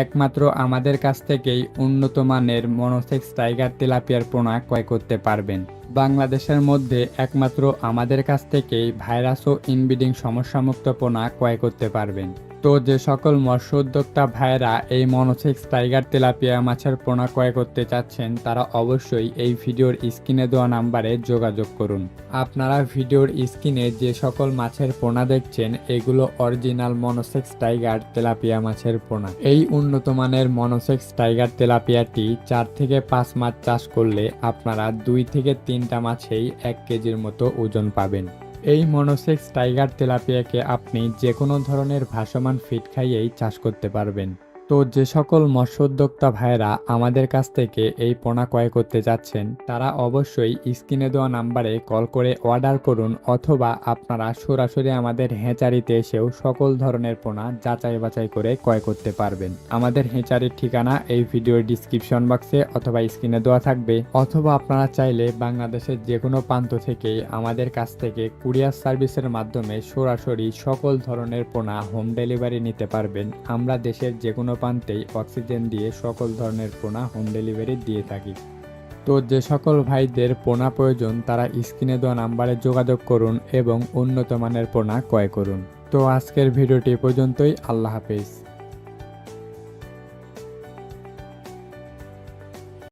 একমাত্র আমাদের কাছ থেকেই উন্নত মানের মনোসেক্স টাইগার তেলাপিয়ার পোনা ক্রয় করতে পারবেন। বাংলাদেশের মধ্যে একমাত্র আমাদের কাছ থেকেই ভাইরাস ও ইনব্রিডিং সমস্যামুক্ত পোনা ক্রয় করতে পারবেন। তো যে সকল মৎস্য উদ্যোক্তা ভাইরা এই মনোসেক্স টাইগার তেলাপিয়া মাছের পোনা ক্রয় করতে চাচ্ছেন, তারা অবশ্যই এই ভিডিওর স্ক্রিনে দেওয়া নাম্বারে যোগাযোগ করুন। আপনারা ভিডিওর স্ক্রিনে যে সকল মাছের পোনা দেখছেন, এগুলো অরিজিনাল মনোসেক্স টাইগার তেলাপিয়া মাছের পোনা। এই উন্নত মানের মনোসেক্স টাইগার তেলাপিয়াটি চার থেকে পাঁচ মাছ চাষ করলে আপনারা দুই থেকে তিনটা মাছেই এক কেজির মতো ওজন পাবেন। এই মনোসেক্স টাইগার তেলাপিয়াকে আপনি যে কোনো ধরনের ভাসমান ফিট খাইয়েই চাষ করতে পারবেন। তো যে সকল মৎস্য উদ্যোক্তা ভাইরা আমাদের কাছ থেকে এই পোনা ক্রয় করতে যাচ্ছেন, তারা অবশ্যই স্ক্রিনে দেওয়া নাম্বারে কল করে অর্ডার করুন অথবা আপনারা সরাসরি আমাদের হেঁচারিতে এসেও সকল ধরনের পোনা যাচাই বাছাই করে ক্রয় করতে পারবেন। আমাদের হেঁচারির ঠিকানা এই ভিডিওর ডিসক্রিপশন বক্সে অথবা স্ক্রিনে দেওয়া থাকবে। অথবা আপনারা চাইলে বাংলাদেশের যে কোনো প্রান্ত থেকেই আমাদের কাছ থেকে কুরিয়ার সার্ভিসের মাধ্যমে সরাসরি সকল ধরনের পোনা হোম ডেলিভারি নিতে পারবেন। আমরা দেশের যে কোনো প্রান্তেই অক্সিজেন দিয়ে সকল ধরনের পোনা হোম ডেলিভারি দিয়ে থাকি। তো যে সকল ভাইদের পোনা প্রয়োজন, তারা স্ক্রিনে দেওয়া নাম্বারে যোগাযোগ করুন এবং উন্নত মানের পোনা ক্রয় করুন। তো আজকের ভিডিওটি পর্যন্তই। আল্লাহ হাফেজ।